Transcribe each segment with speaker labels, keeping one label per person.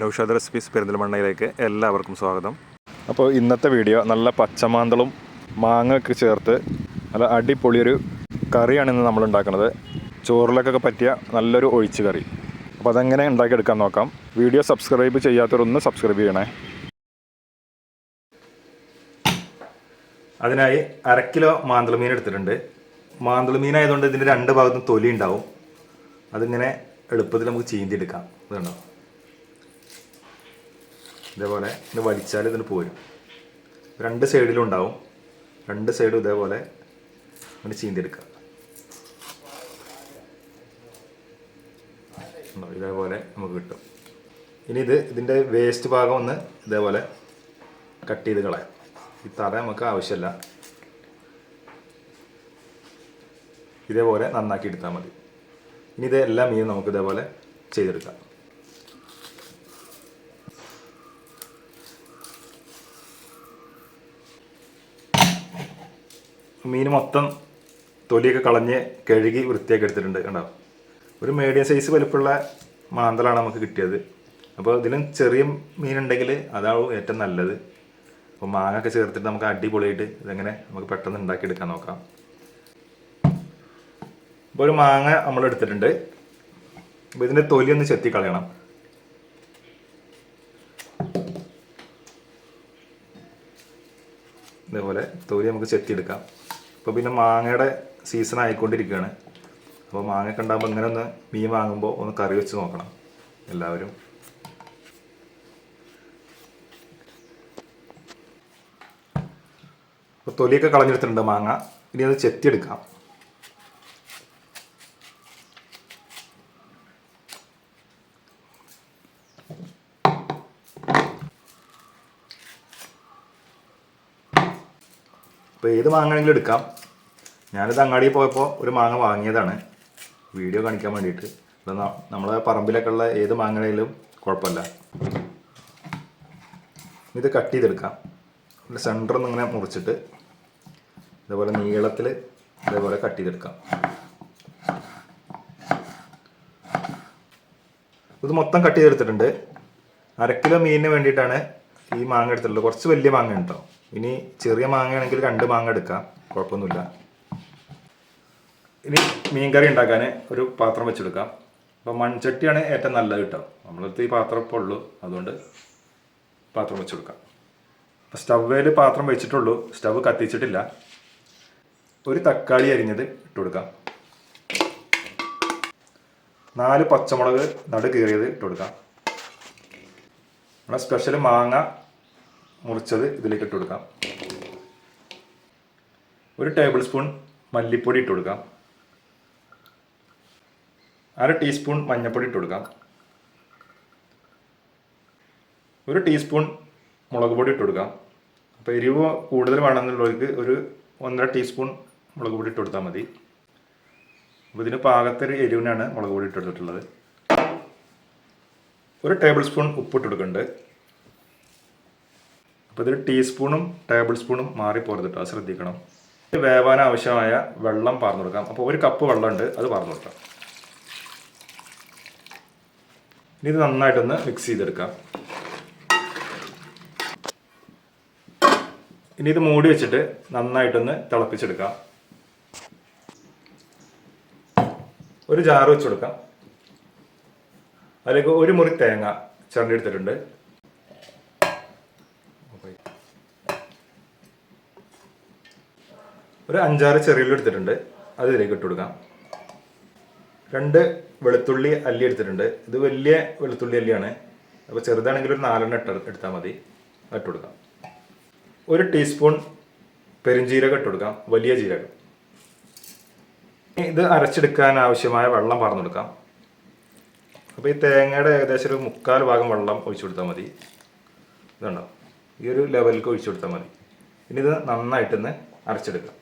Speaker 1: Naushad recipes പെരിന്തൽമണ്ണയിലേക്ക് എല്ലാവർക്കും സ്വാഗതം. അപ്പോൾ ഇന്നത്തെ വീഡിയോ നല്ല പച്ചമാന്തളും മാങ്ങ ഒക്കെ ചേർത്ത് നല്ല അടിപൊളിയൊരു കറിയാണ് ഇന്ന് നമ്മൾ ഉണ്ടാക്കുന്നത്. ചോറിലൊക്കെ പറ്റിയ നല്ലൊരു ഒഴിച്ച് കറി. അപ്പോൾ അതെങ്ങനെ ഉണ്ടാക്കിയെടുക്കാൻ നോക്കാം. വീഡിയോ സബ്സ്ക്രൈബ് ചെയ്യാത്തവരൊന്ന് സബ്സ്ക്രൈബ് ചെയ്യണേ. അതിനായി അര കിലോ മാന്തള മീൻ എടുത്തിട്ടുണ്ട്. മാന്തള മീൻ ആയതുകൊണ്ട് ഇതിന്റെ രണ്ട് ഭാഗത്തും തൊലി ഉണ്ടാവും. അതിങ്ങനെ എളുപ്പത്തിൽ നമുക്ക് ചീന്തിയെടുക്കാം. ഇതുണ്ടോ? ഇതേപോലെ ഇത് വലിച്ചാൽ ഇതിന് പോരും. രണ്ട് സൈഡിലും ഉണ്ടാവും. രണ്ട് സൈഡും ഇതേപോലെ അങ്ങനെ ചീന്തിയെടുക്കുക? ഇതേപോലെ നമുക്ക് കിട്ടും. ഇനി ഇത് ഇതിന്റെ വേസ്റ്റ് ഭാഗം ഒന്ന് ഇതേപോലെ കട്ട് ചെയ്ത് കളയാം. ഈ തറ നമുക്ക് ആവശ്യമില്ല ഇതേപോലെ നന്നാക്കി എടുത്താൽ മതി. ഇനി ഇത് എല്ലാ മീനും നമുക്ക് ഇതേപോലെ ചെയ്തെടുക്കാം. മീൻ മൊത്തം തൊലിയൊക്കെ കളഞ്ഞ് കഴുകി വൃത്തിയാക്കി എടുത്തിട്ടുണ്ട് കണ്ടോ? ഒരു മീഡിയം സൈസ് വലുപ്പമുള്ള മാന്തലാണ് നമുക്ക് കിട്ടിയത്. അപ്പോൾ ഇതിലും ചെറിയ മീനുണ്ടെങ്കിൽ അതാവും ഏറ്റവും നല്ലത്. അപ്പോൾ മാങ്ങ ഒക്കെ ചേർത്തിട്ട് നമുക്ക് അടിപൊളിയായിട്ട് ഇതെങ്ങനെ നമുക്ക് പെട്ടെന്ന് ഉണ്ടാക്കിയെടുക്കാൻ നോക്കാം. അപ്പോൾ ഒരു മാങ്ങ നമ്മൾ എടുത്തിട്ടുണ്ട്. അപ്പോൾ ഇതിന്റെ തൊലി ഒന്ന് ചെത്തി കളയണം. ഇതേപോലെ തൊലി നമുക്ക് ചെത്തിയെടുക്കാം. അപ്പോൾ പിന്നെ മാങ്ങയുടെ സീസൺ ആയിക്കൊണ്ടിരിക്കുകയാണ്. അപ്പോൾ മാങ്ങ ഉണ്ടാകുമ്പോൾ ഇങ്ങനെ ഒന്ന് മീൻ വാങ്ങുമ്പോൾ ഒന്ന് കറി വെച്ച് നോക്കണം. എല്ലാവരും. അപ്പോൾ തൊലിയൊക്കെ കളഞ്ഞെടുത്തിട്ടുണ്ട് മാങ്ങ. ഇനി അത് ചെത്തിയെടുക്കാം. അപ്പോൾ ഏത് മാങ്ങയാണെങ്കിലും എടുക്കാം. ഞാനിത് അങ്ങാടിയിൽ പോയപ്പോൾ ഒരു മാങ്ങ വാങ്ങിയതാണ്. വീഡിയോ കാണിക്കാൻ വേണ്ടിയിട്ട്. നമ്മളെ പറമ്പിലൊക്കെ ഉള്ള ഏത് മാങ്ങയിലും കുഴപ്പമില്ല. ഇത് കട്ട് ചെയ്തെടുക്കാം. ഇതിന്റെ സെന്ററിൽ നിന്ന് ഇങ്ങനെ മുറിച്ചിട്ട് ഇതേപോലെ നീളത്തിൽ ഇതേപോലെ കട്ട് ചെയ്തെടുക്കാം. ഇത് മൊത്തം കട്ട് ചെയ്തെടുത്തിട്ടുണ്ട്. അര കിലോ മീനിന് വേണ്ടിയിട്ടാണ് ഈ മാങ്ങ എടുത്തിട്ടുള്ളത്. കുറച്ച് വലിയ മാങ്ങ ഉണ്ടോ ഇനി ചെറിയ മാങ്ങയാണെങ്കിൽ രണ്ട് മാങ്ങ എടുക്കാം. കുഴപ്പമൊന്നുമില്ല. ഇനി മീൻ കറി ഉണ്ടാക്കാൻ ഒരു പാത്രം വെച്ചെടുക്കാം. അപ്പോൾ മൺചട്ടിയാണ് ഏറ്റവും നല്ലത് കേട്ടോ. നമ്മളടുത്ത് ഈ പാത്രം ഇപ്പോൾ ഉള്ളൂ. അതുകൊണ്ട് പാത്രം വെച്ചെടുക്കാം. അപ്പോൾ സ്റ്റവേൽ പാത്രം വെച്ചിട്ടുള്ളൂ. സ്റ്റവ് കത്തിച്ചിട്ടില്ല. ഒരു തക്കാളി അരിഞ്ഞത് ഇട്ട് കൊടുക്കാം നാല് പച്ചമുളക് നടു കീറിയത് ഇട്ട് കൊടുക്കാം നമ്മുടെ സ്പെഷ്യൽ മാങ്ങ മുറിച്ചത് ഇതിലേക്ക് ഇട്ട് കൊടുക്കാം ഒരു ടേബിൾ സ്പൂൺ മല്ലിപ്പൊടി ഇട്ട് കൊടുക്കാം അര ടീസ്പൂൺ മഞ്ഞൾപ്പൊടി ഇട്ട് കൊടുക്കാം. ഒരു ടീസ്പൂൺ മുളക് പൊടി ഇട്ട് കൊടുക്കാം. അപ്പോൾ എരിവ് കൂടുതൽ വേണമെന്നുള്ളവർക്ക് ഒരു ഒന്നര ടീസ്പൂൺ മുളക് പൊടി ഇട്ട് കൊടുത്താൽ മതി. അപ്പോൾ ഇതിന് പാകത്തൊരു എരിവിനാണ് മുളക് പൊടി ഇട്ട് കൊടുത്തിട്ടുള്ളത്. ഒരു ടേബിൾ സ്പൂൺ ഉപ്പിട്ട് കൊടുക്കുന്നുണ്ട് അപ്പോൾ ഇതിൽ ടീസ്പൂണും ടേബിൾ സ്പൂണും മാറി പോരുത് കേട്ടോ അത് ശ്രദ്ധിക്കണം. വേവാൻ ആവശ്യമായ വെള്ളം പാർന്നു കൊടുക്കാം. അപ്പോൾ ഒരു കപ്പ് വെള്ളമുണ്ട് അത് പാർന്നു കൊടുക്കാം. ഇനി ഇത് നന്നായിട്ടൊന്ന് മിക്സ് ചെയ്തെടുക്കാം. ഇനി ഇത് മൂടി വെച്ചിട്ട് നന്നായിട്ടൊന്ന് തിളപ്പിച്ചെടുക്കാം. ഒരു ജാറ് വെച്ച് കൊടുക്കാം. അതിലേക്ക് ഒരു മുറി തേങ്ങ ചിരണ്ടി എടുത്തിട്ടുണ്ട്. ഒരു അഞ്ചാറ് ചെറിയുള്ളി എടുത്തിട്ടുണ്ട്. അത് ഇതിലേക്ക് ഇട്ട് കൊടുക്കാം. രണ്ട് വെളുത്തുള്ളി അല്ലി എടുത്തിട്ടുണ്ട്. ഇത് വലിയ വെളുത്തുള്ളി അല്ലിയാണ്. അപ്പോൾ ചെറുതാണെങ്കിൽ ഒരു നാലെണ്ണം ഇട്ട് എടുത്താൽ മതി. ഇട്ട് കൊടുക്കാം. ഒരു ടീസ്പൂൺ പെരുംജീരകം ഇട്ട് കൊടുക്കാം. വലിയ ജീരകം. ഇത് അരച്ചെടുക്കാൻ ആവശ്യമായ വെള്ളം പറഞ്ഞു കൊടുക്കാം. അപ്പോൾ ഈ തേങ്ങയുടെ ഏകദേശം ഒരു മുക്കാൽ ഭാഗം വെള്ളം ഒഴിച്ചു കൊടുത്താൽ മതി. ഇതുണ്ടോ? ഈ ഒരു ലെവലിലേക്ക് ഒഴിച്ചു കൊടുത്താൽ മതി. ഇനി ഇത് നന്നായിട്ടൊന്ന് അരച്ചെടുക്കാം.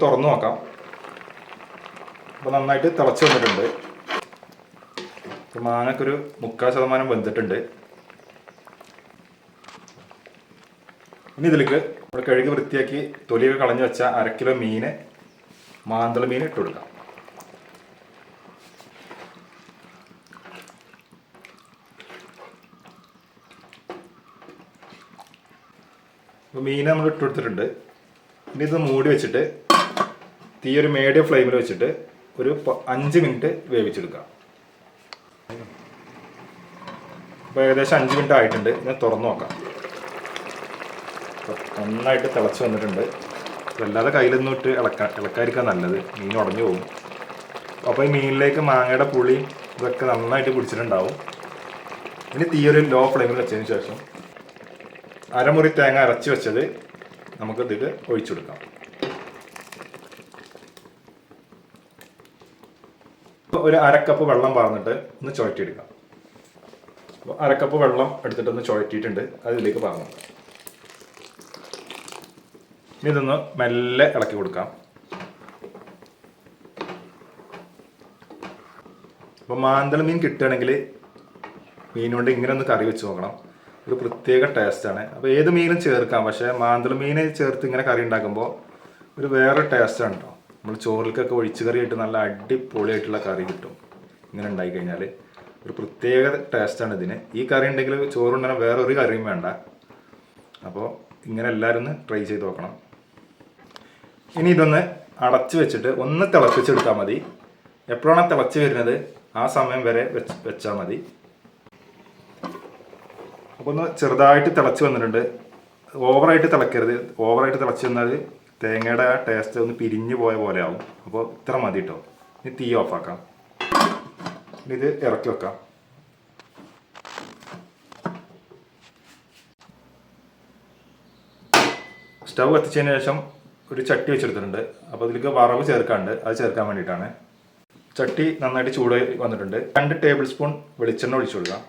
Speaker 1: തുറന്നു നോക്കാം. അപ്പോൾ നന്നായിട്ട് തിളച്ച് വന്നിട്ടുണ്ട്. മാങ്ങക്കൊരു മുക്കാൽ ശതമാനം വെന്തിട്ടുണ്ട്. ഇനി ഇതിലേക്ക് നമ്മൾ കഴുകി വൃത്തിയാക്കി തൊലിയൊക്കെ കളഞ്ഞു വെച്ച അരക്കിലോ കിലോ മാന്തള മീൻ ഇട്ട് കൊടുക്കാം. മീൻ നമ്മൾ ഇട്ട് കൊടുത്തിട്ടുണ്ട്. ഇനി ഇത് മൂടി വെച്ചിട്ട് തീ ഒരു മീഡിയം ഫ്ലെയിമിൽ വെച്ചിട്ട് ഒരു അഞ്ച് മിനിറ്റ് വേവിച്ചെടുക്കുക. അപ്പോൾ ഏകദേശം അഞ്ച് മിനിറ്റ് ആയിട്ടുണ്ട്. ഞാൻ തുറന്നു നോക്കാം. നന്നായിട്ട് തിളച്ച് വന്നിട്ടുണ്ട്. അല്ലാതെ കയ്യിലൊന്നും ഇട്ട് ഇളക്കാൻ ഇളക്കാതിരിക്കാൻ നല്ലത്. മീൻ ഉടഞ്ഞു പോകും. അപ്പോൾ ഈ മീനിലേക്ക് മാങ്ങയുടെ പുളി ഇതൊക്കെ നന്നായിട്ട് പിടിച്ചിട്ടുണ്ടാവും. ഇനി തീയൊരു ലോ ഫ്ലെയിമിൽ വെച്ചതിന് ശേഷം അരമുറി തേങ്ങ അരച്ച് വെച്ചത് നമുക്ക് ഇതിൽ ഒഴിച്ചെടുക്കാം. ഒരു അരക്കപ്പ് വെള്ളം പാർന്നിട്ട് ഒന്ന് ചുഴറ്റിയെടുക്കാം. അപ്പോൾ അരക്കപ്പ് വെള്ളം എടുത്തിട്ട് ഒന്ന് ചുഴറ്റിയിട്ടുണ്ട് അതിലേക്ക് പാർന്നു ഇനി ഇതൊന്ന് മെല്ലെ ഇളക്കി കൊടുക്കാം. അപ്പോൾ മാന്തള മീൻ കിട്ടുകയാണെങ്കിൽ മീൻ കൊണ്ട് ഇങ്ങനെ ഒന്ന് കറി വെച്ച് നോക്കണം. ഒരു പ്രത്യേക ടേസ്റ്റാണ് അപ്പോൾ ഏത് മീനും ചേർക്കാം? പക്ഷേ മാന്തള മീനെ ചേർത്ത് ഇങ്ങനെ കറി ഉണ്ടാക്കുമ്പോൾ ഒരു വേറെ ടേസ്റ്റാണ് കേട്ടോ നമ്മൾ ചോറിലേക്കൊക്കെ ഒഴിച്ചു കറിയായിട്ട് നല്ല അടിപൊളിയായിട്ടുള്ള കറി കിട്ടും. ഇങ്ങനെ ഉണ്ടായി കഴിഞ്ഞാൽ ഒരു പ്രത്യേക ടേസ്റ്റാണ് ഇതിന്. ഈ കറി ഉണ്ടെങ്കിൽ ചോറുണ്ടെങ്കിൽ വേറെ ഒരു കറിയും വേണ്ട. അപ്പോൾ ഇങ്ങനെ എല്ലാവരും ഒന്ന് ട്രൈ ചെയ്ത് നോക്കണം. ഇനി ഇതൊന്ന് അടച്ച് വെച്ചിട്ട് ഒന്ന് തിളപ്പിച്ചെടുത്താൽ മതി. എപ്പോഴാണ് തിളച്ച് വരുന്നത് ആ സമയം വരെ വെച്ച് വെച്ചാൽ മതി. അപ്പോൾ ഒന്ന് ചെറുതായിട്ട് തിളച്ച് വന്നിട്ടുണ്ട്. ഓവറായിട്ട് തിളക്കരുത്. ഓവറായിട്ട് തിളച്ച് വന്നാൽ തേങ്ങയുടെ ആ ടേസ്റ്റ് ഒന്ന് പിരിഞ്ഞു പോയ പോലെ ആവും. അപ്പോൾ ഇത്ര മതി കേട്ടോ ഇനി തീ ഓഫാക്കാം ഇത് ഇറക്കി വെക്കാം. സ്റ്റവ് കത്തിച്ചതിന് ശേഷം ഒരു ചട്ടി വെച്ചെടുത്തിട്ടുണ്ട്. അപ്പോൾ അതിലേക്ക് വറവ് ചേർക്കാണ്ട് അത് ചേർക്കാൻ വേണ്ടിയിട്ടാണ്. ചട്ടി നന്നായിട്ട് ചൂട് വന്നിട്ടുണ്ട്. രണ്ട് ടേബിൾ സ്പൂൺ വെളിച്ചെണ്ണ ഒഴിച്ചു കൊടുക്കാം.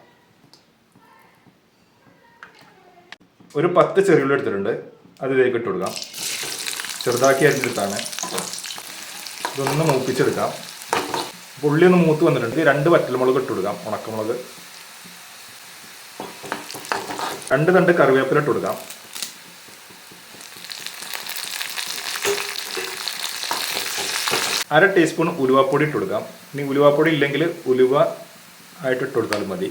Speaker 1: ഒരു പത്ത് ചെറിയുള്ളി എടുത്തിട്ടുണ്ട്. അത് ഇതിലേക്ക് ഇട്ട് കൊടുക്കാം. ചെറുതാക്കി അരിഞ്ഞെടുത്താണ് ഇതൊന്ന് മൂപ്പിച്ചെടുക്കാം. പുള്ളി ഒന്ന് മൂത്ത് വന്നിട്ടുണ്ട്. രണ്ട് വറ്റൽമുളക് ഇട്ട് കൊടുക്കാം. ഉണക്കമുളക്. രണ്ട് തണ്ട് കറിവേപ്പില ഇട്ട് കൊടുക്കാം. അര ടീസ്പൂൺ ഉലുവാപ്പൊടി ഇട്ട് കൊടുക്കാം. ഇനി ഉലുവാപ്പൊടി ഇല്ലെങ്കിൽ ഉലുവ ആയിട്ട് ഇട്ട് കൊടുത്താലും മതി.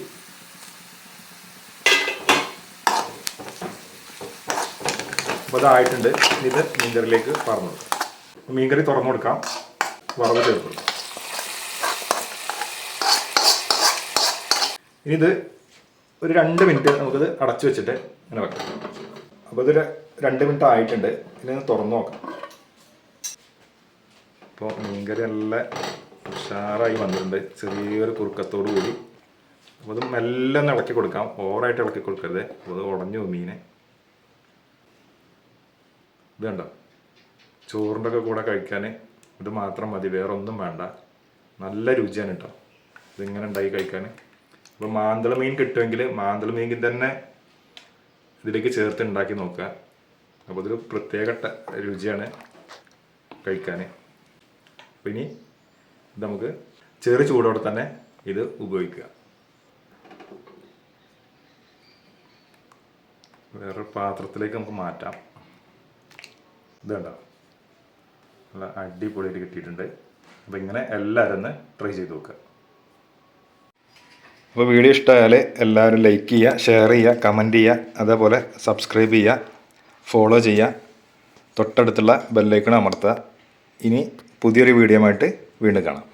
Speaker 1: അപ്പോൾ അതായിട്ടുണ്ട് ഇനി ഇത് മീൻകറിയിലേക്ക് പറഞ്ഞു കൊടുക്കാം മീൻകറി തുറന്നു കൊടുക്കാം വറവ് ചേർത്ത് ഇനി ഇത് ഒരു രണ്ട് മിനിറ്റ് നമുക്കിത് അടച്ചു വെച്ചിട്ട് ഇങ്ങനെ വെക്കാം. അപ്പോൾ ഇതൊരു രണ്ട് മിനിറ്റ് ആയിട്ടുണ്ട്. ഇനി തുറന്നു നോക്കാം. അപ്പോൾ മീൻകറി നല്ല ഉഷാറായി വന്നിട്ടുണ്ട്. ചെറിയൊരു കുറുക്കത്തോടു കൂടി അപ്പോൾ അത് മെല്ലെ ഇളക്കി കൊടുക്കാം. ഓവറായിട്ട് ഇളക്കി കൊടുക്കരുത്. അപ്പോൾ അത് ഉടഞ്ഞു മീനെ. ഇത് കണ്ടോ ചോറിന്റെ ഒക്കെ കൂടെ കഴിക്കാൻ ഇത് മാത്രം മതി വേറെ ഒന്നും വേണ്ട. നല്ല രുചിയാണ് കേട്ടോ ഇതിങ്ങനെ ഉണ്ടായി കഴിക്കാൻ. അപ്പോൾ മാന്തള മീൻ കിട്ടുമെങ്കിൽ മാന്തള മീൻ തന്നെ ഇതിലേക്ക് ചേർത്ത് ഉണ്ടാക്കി നോക്കുക. അപ്പോൾ ഇതൊരു പ്രത്യേക രുചിയാണ് കഴിക്കാൻ. അപ്പോൾ ഇനി നമുക്ക് ചെറു ചൂടോടെ തന്നെ ഇത് ഉപയോഗിക്കുക. വേറൊരു പാത്രത്തിലേക്ക് നമുക്ക് മാറ്റാം. ഇത് കണ്ടോ നല്ല അടിപൊളിയായിട്ട് കിട്ടിയിട്ടുണ്ട്. അപ്പോൾ ഇങ്ങനെ എല്ലാവരും ഒന്ന് ട്രൈ ചെയ്ത് നോക്കുക അപ്പോൾ വീഡിയോ ഇഷ്ടമായാൽ എല്ലാവരും ലൈക്ക് ചെയ്യുക ഷെയർ ചെയ്യുക കമന്റ് ചെയ്യുക അതേപോലെ സബ്സ്ക്രൈബ് ചെയ്യുക ഫോളോ ചെയ്യുക. തൊട്ടടുത്തുള്ള ബെല്ലൈക്കൺ അമർത്തുക. ഇനി പുതിയൊരു വീഡിയോ ആയിട്ട് വീണ്ടും കാണാം.